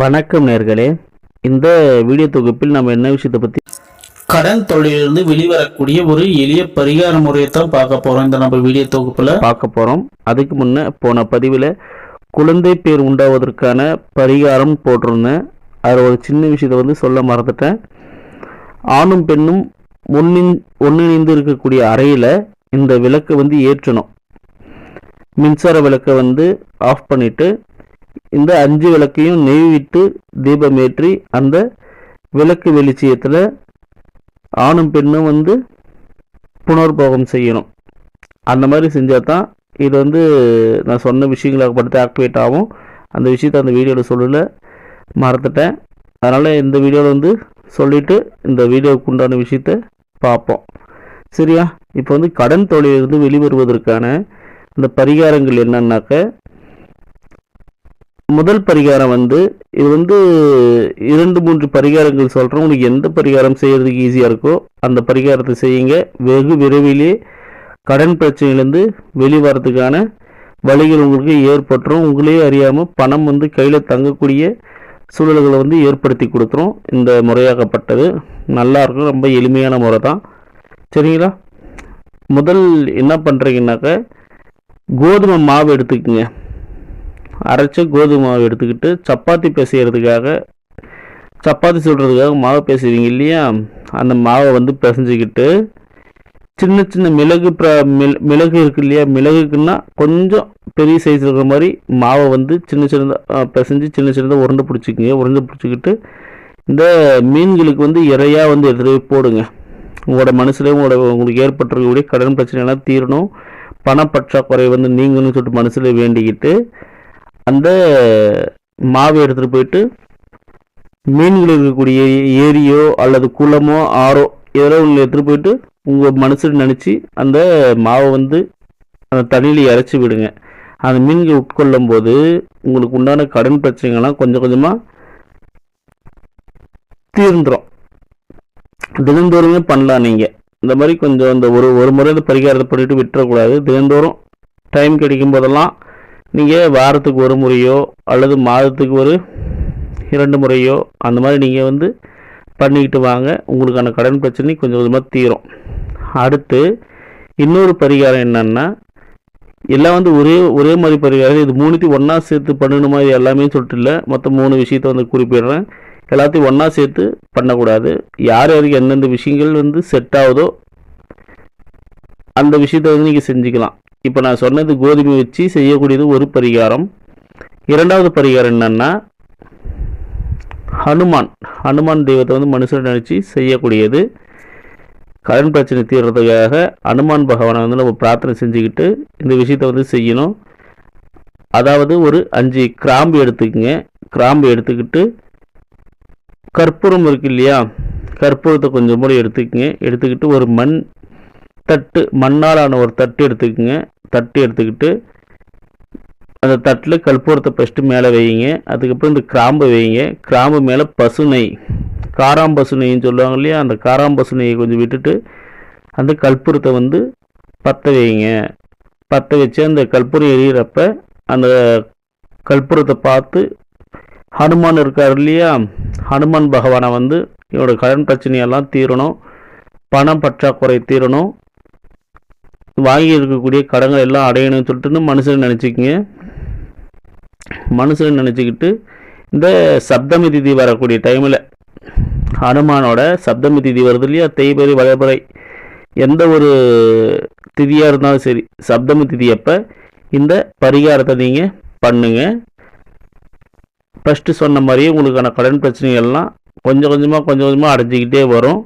வணக்கம் நேர்களே. இந்த வீடியோ தொகுப்பில் நம்ம என்ன விஷயத்தை பற்றி கடன் தொழிலிருந்து வெளிவரக்கூடிய ஒரு எளிய பரிகார முறையை தான் பார்க்க போறோம். இந்த நம்ம வீடியோ தொகுப்புல. பார்க்க போகிறோம் அதுக்கு முன்னே போன பதிவில் குழந்தை பேர் உண்டாவதற்கான பரிகாரம் போட்டிருந்தேன். அதில் ஒரு சின்ன விஷயத்தை வந்து சொல்ல மறந்துட்டேன். ஆணும் பெண்ணும் ஒன்றின் ஒன்றிணைந்து இருக்கக்கூடிய அறையில் இந்த விளக்கை வந்து ஏற்றணும். மின்சார விளக்கை வந்து ஆஃப் பண்ணிட்டு இந்த அஞ்சு விளக்கையும் நெய் விட்டு தீபம் ஏற்றி அந்த விளக்கு வெளிச்சயத்தில் ஆணும் பெண்ணும் வந்து புனர்போகம் செய்யணும். அந்த மாதிரி செஞ்சால் தான் இது வந்து நான் சொன்ன விஷயங்களை படுத்து ஆக்டிவேட் ஆகும். அந்த விஷயத்தை அந்த வீடியோவில் சொல்லல மறந்துட்டேன். அதனால் இந்த வீடியோவில் வந்து சொல்லிவிட்டு இந்த வீடியோவுக்கு உண்டான விஷயத்த பார்ப்போம். சரியா? இப்போ வந்து கடன் தொழிலிருந்து வெளிவருவதற்கான இந்த பரிகாரங்கள் என்னன்னாக்க முதல் பரிகாரம் வந்து இது வந்து இரண்டு மூன்று பரிகாரங்கள் சொல்கிறோம் உங்களுக்கு எந்த பரிகாரம் செய்கிறதுக்கு ஈஸியாக இருக்கோ அந்த பரிகாரத்தை செய்யுங்க. வெகு விரைவிலே கடன் பிரச்சனையிலேருந்து வெளிவரத்துக்கான வழிகள் உங்களுக்கு ஏற்பட்டுரும். உங்களே அறியாமல் பணம் வந்து கையில் தங்கக்கூடிய சூழல்களை வந்து ஏற்படுத்தி கொடுத்துரும். இந்த முறையாகப்பட்டது நல்லா இருக்கும். ரொம்ப எளிமையான முறை தான் சரிங்களா? முதல் என்ன பண்ணுறீங்கன்னாக்க கோதுமை மாவு எடுத்துக்கோங்க. அரைச்ச கோதுமை மாவு எடுத்துக்கிட்டு சப்பாத்தி பிசைகிறதுக்காக சப்பாத்தி சுடுறதுக்காக மாவு பிசைவீங்க இல்லையா? அந்த மாவை வந்து பிசைஞ்சிக்கிட்டு சின்ன சின்ன மிளகு ப்ர மில் மிளகு இருக்கு இல்லையா? மிளகுக்குன்னா கொஞ்சம் பெரிய சைஸ் இருக்கிற மாதிரி மாவை வந்து சின்ன சின்னதாக பிசைஞ்சு சின்ன சின்னதாக உருண்டை பிடிச்சிக்கிங்க. உருண்டை பிடிச்சிக்கிட்டு இந்த மீன்களுக்கு வந்து இறையாக வந்து எடுத்துகிட்டு போய் போடுங்க. உங்களோட மனசில் உங்களோட உங்களுக்கு ஏற்பட்டிருக்கக்கூடிய கடன் பிரச்சனைலாம் தீரணும். பணப்பற்றாக்குறை வந்து நீங்கன்னு சொல்லிட்டு மனசில் வேண்டிக்கிட்டு அந்த மாவை எடுத்துகிட்டு போயிட்டு மீன்கள் இருக்கக்கூடிய ஏரியோ அல்லது குளமோ ஆறோ ஏதோ உங்களை எடுத்துகிட்டு போயிட்டு உங்கள் மனசில் நினச்சி அந்த மாவை வந்து அந்த தண்ணியில் இறச்சி விடுங்க. அந்த மீன்கள் உட்கொள்ளும் போது உங்களுக்கு உண்டான கடன் பிரச்சனைகள்லாம் கொஞ்சம் கொஞ்சமாக தீர்ந்துடும் தினந்தோறுமே பண்ணலாம் நீங்கள் இந்த மாதிரி கொஞ்சம் இந்த ஒரு ஒரு முறை இந்த பரிகாரத்தை பண்ணிட்டு விட்டுறக்கூடாது. தினந்தோறும் டைம் கிடைக்கும் போதெல்லாம் நீங்கள் வாரத்துக்கு ஒரு முறையோ அல்லது மாதத்துக்கு ஒரு இரண்டு முறையோ அந்த மாதிரி நீங்கள் வந்து பண்ணிக்கிட்டு வாங்க. உங்களுக்கான கடன் பிரச்சனை கொஞ்சம் கொஞ்சமாக தீரும். அடுத்து இன்னொரு பரிகாரம் என்னென்னா எல்லாம் வந்து ஒரே ஒரே மாதிரி பரிகாரம். இது மூணுத்தையும் ஒன்றா சேர்த்து பண்ணணுமா? இது எல்லாமே சொல்லிட்டு இல்லை. மொத்தம் மூணு விஷயத்த வந்து குறிப்பிடுறேன். எல்லாத்தையும் ஒன்றா சேர்த்து பண்ணக்கூடாது. யார் யாருக்கு எந்தெந்த விஷயங்கள் வந்து செட் ஆகுதோ அந்த விஷயத்தை வந்து நீங்கள் செஞ்சுக்கலாம். இப்போ நான் சொன்னது கோதுமை வச்சு செய்யக்கூடியது ஒரு பரிகாரம். இரண்டாவது பரிகாரம் என்னன்னா ஹனுமான். ஹனுமான் தெய்வத்தை வந்து மனுஷன் நினச்சி செய்யக்கூடியது. கடன் பிரச்சனை தீர்றதுக்காக ஹனுமான் பகவானை வந்து நம்ம பிரார்த்தனை செஞ்சுக்கிட்டு இந்த விஷயத்தை வந்து செய்யணும். அதாவது ஒரு அஞ்சு கிராம்பு எடுத்துக்கங்க. கிராம்பு எடுத்துக்கிட்டு கற்பூரம் இருக்கு இல்லையா? கற்பூரத்தை கொஞ்சம் கூட எடுத்துக்கங்க. எடுத்துக்கிட்டு ஒரு மண் தட்டு மண்ணாலான ஒரு தட்டு எடுத்துக்கங்க. தட்டு எடுத்துக்கிட்டு அந்த தட்டில் கற்பூரத்தை ஃபஸ்ட்டு மேலே வைங்க அதுக்கப்புறம் இந்த கிராம்பு வைங்க கிராம்பு மேலே பசுனை நெய். காராம்பசு நெய்ன்னு சொல்லுவாங்க இல்லையா? அந்த காராம்பசு நெய்யை கொஞ்சம் விட்டுட்டு அந்த கற்பூரத்தை வந்து பற்ற வைங்க பற்ற வச்சு அந்த கற்பூரம் எரியிறப்ப அந்த கற்பூரத்தை பார்த்து ஹனுமான் இருக்கார் இல்லையா? ஹனுமான் பகவானை வந்து இவனோட கடன் பிரச்சனையெல்லாம் தீரணும். பணம் பற்றாக்குறை தீரணும். வாங்கி இருக்கக்கூடிய கடன்கள் எல்லாம் அடையணும்னு சொல்லிட்டு மனுஷன் நினச்சிக்கிங்க. மனுஷன் நினச்சிக்கிட்டு இந்த சப்தமி திதி வரக்கூடிய டைமில் ஹனுமானோட சப்தமி திதி வருது இல்லையா? தேய்பறை வளர்பறை எந்த ஒரு திதியாக இருந்தாலும் சரி சப்தமி திதி அப்போ இந்த பரிகாரத்தை நீங்கள் பண்ணுங்க. ஃபஸ்ட்டு சொன்ன மாதிரியே உங்களுக்கான கடன் பிரச்சனைகள்லாம் கொஞ்சம் கொஞ்சமாக கொஞ்சம் கொஞ்சமாக அடைஞ்சிக்கிட்டே வரும்.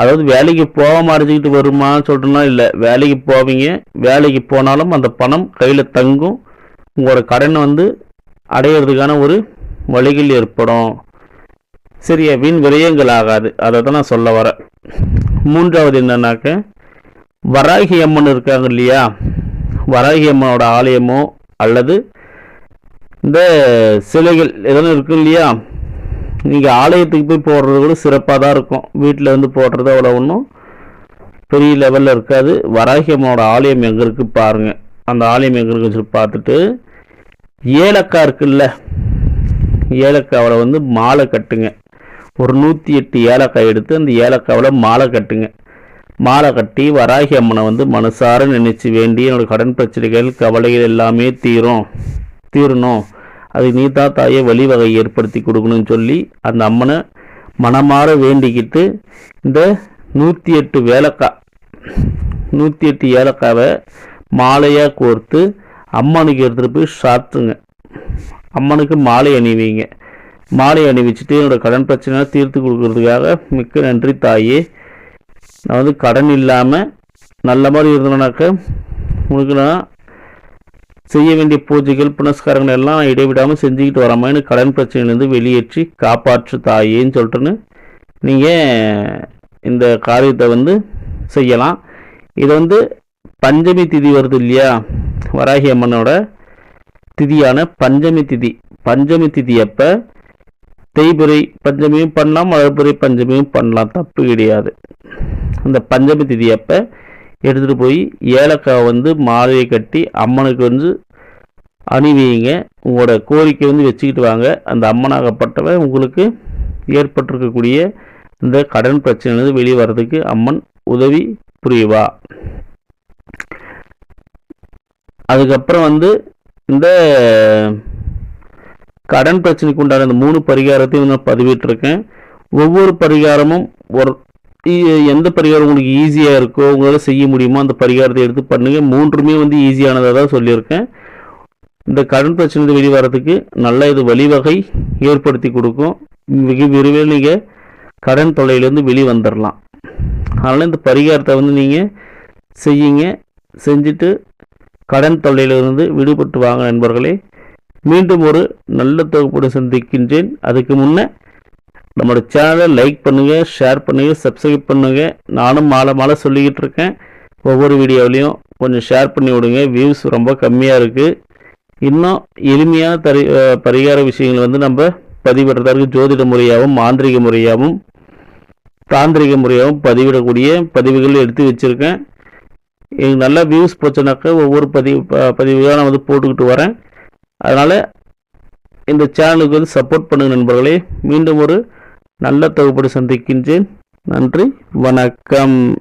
அதாவது வேலைக்கு போகாமல் அடைஞ்சிக்கிட்டு வருமான்னு சொல்லிட்டுலாம் இல்லை. வேலைக்கு போவீங்க. வேலைக்கு போனாலும் அந்த பணம் கையில் தங்கும். உங்களோட கடனை வந்து அடையிறதுக்கான ஒரு வழிகள் ஏற்படும். சரியா? வீண் விரயங்கள் ஆகாது. அதை தான் நான் சொல்ல வரேன். மூன்றாவது என்னன்னாக்க வராகி அம்மன் இருக்காங்க இல்லையா? வராகி அம்மனோட ஆலயமோ அல்லது இந்த சிலைகள் எதனா இருக்கு இல்லையா? நீங்கள் ஆலயத்துக்கு போய் போடுறது கூட சிறப்பாக தான் இருக்கும். வீட்டில் வந்து போடுறது அவ்வளோ ஒன்றும் பெரிய லெவலில் இருக்காது. வராகி அம்மனோட ஆலயம் எங்கே இருக்குது பாருங்கள் அந்த ஆலயம் எங்கே இருக்குன்னு சொல்லி பார்த்துட்டு ஏலக்காய் இருக்குல்ல ஏலக்காவில் வந்து மாலை கட்டுங்க. ஒரு நூற்றி எட்டு ஏலக்காய் எடுத்து அந்த ஏலக்காவில் மாலை கட்டுங்க. மாலை கட்டி வராகி அம்மனை வந்து மனசார நினைச்சு வேண்டி என்னோட கடன் பிரச்சனைகள் கவலைகள் எல்லாமே தீரும் தீரணும். அது நீ தான் தாயே வழிவகை ஏற்படுத்தி கொடுக்கணும்னு சொல்லி அந்த அம்மனை மனமாற வேண்டிக்கிட்டு இந்த நூற்றி எட்டு வேலைக்காய் நூற்றி எட்டு ஏலக்காவை மாலையாக கோர்த்து அம்மனுக்கு எடுத்துகிட்டு போய் சாத்துங்க. அம்மனுக்கு மாலை அணிவிங்க. மாலை அணிவிச்சுட்டு என்னோட கடன் பிரச்சனை தீர்த்து கொடுக்கறதுக்காக மிக்க நன்றி தாயே. நான் வந்து கடன் இல்லாமல் நல்ல மாதிரி இருந்தேனாக்க உங்களுக்கு நான் செய்ய வேண்டிய பூஜைகள் புனஸ்காரங்கள் எல்லாம் இடைவிடாமல் செஞ்சுக்கிட்டு வராமல் எனக்கு கடன் பிரச்சனையிலேருந்து வெளியேற்றி காப்பாற்று தாயேன்னு சொல்லிட்டுன்னு நீங்கள் இந்த காரியத்தை வந்து செய்யலாம். இது வந்து பஞ்சமி திதி வருது இல்லையா? வராகி அம்மனோட திதியான பஞ்சமி திதி. பஞ்சமி திதி அப்போ தேய்பிறை பஞ்சமியும் பண்ணலாம் வளர்பிறை பஞ்சமியும் பண்ணலாம். தப்பு கிடையாது. அந்த பஞ்சமி திதி அப்போ எடுத்துகிட்டு போய் ஏலக்காய் வந்து மாலையை கட்டி அம்மனுக்கு வந்து அணிவிங்க உங்களோட கோரிக்கை வந்து வச்சுக்கிட்டு வாங்க. அந்த அம்மனாகப்பட்டவன் உங்களுக்கு ஏற்பட்டிருக்கக்கூடிய இந்த கடன் பிரச்சனையிலிருந்து வெளியே வர்றதுக்கு அம்மன் உதவி புரிவா. அதுக்கப்புறம் வந்து இந்த கடன் பிரச்சனைக்கு உண்டான இந்த மூணு பரிகாரத்தையும் நான் பதிவிட்டிருக்கேன். ஒவ்வொரு பரிகாரமும் ஒரு எந்த பரிகாரம் உங்களுக்கு ஈஸியாக இருக்கோ உங்களால் செய்ய முடியுமோ அந்த பரிகாரத்தை எடுத்து பண்ணுங்கள் மூன்றுமே வந்து ஈஸியானதாக தான் சொல்லியிருக்கேன். இந்த கடன் பிரச்சனை வெளியே வரதுக்கு நல்ல இது வழிவகை ஏற்படுத்தி கொடுக்கும். மிக விரைவில் நீங்கள் கடன் தொல்லையிலேருந்து வெளியே வந்துடலாம் அதனால் இந்த பரிகாரத்தை வந்து நீங்கள் செய்யுங்க. செஞ்சுட்டு கடன் தொல்லையிலிருந்து விடுபட்டு வாங்க நண்பர்களே. மீண்டும் ஒரு நல்ல தொகுப்புடன் சந்திக்கின்றேன். அதுக்கு முன்னே நம்மளோட சேனலை லைக் பண்ணுங்கள் ஷேர் பண்ணுங்கள் சப்ஸ்கிரைப் பண்ணுங்கள் நானும் மாலை மாலை சொல்லிக்கிட்டு இருக்கேன். ஒவ்வொரு வீடியோவிலையும் கொஞ்சம் ஷேர் பண்ணி விடுங்க. வியூஸ் ரொம்ப கம்மியாக இருக்குது இன்னும் எளிமையான தரி பரிகார விஷயங்கள் வந்து நம்ம பதிவிடுறதற்கு ஜோதிட முறையாகவும் மாந்திரிக முறையாகவும் தாந்திரிக முறையாகவும் பதிவிடக்கூடிய பதிவுகள் எடுத்து வச்சுருக்கேன். எனக்கு நல்லா வியூஸ் போச்சுனாக்கா ஒவ்வொரு பதிவு ப- பதிவுகளாக நான் வந்து போட்டுக்கிட்டு வரேன். அதனால் இந்த சேனலுக்கு வந்து சப்போர்ட் பண்ணுங்கள் நண்பர்களே. மீண்டும் ஒரு நல்ல தொகுப்படி சந்திக்கின்றேன். நன்றி. வணக்கம்.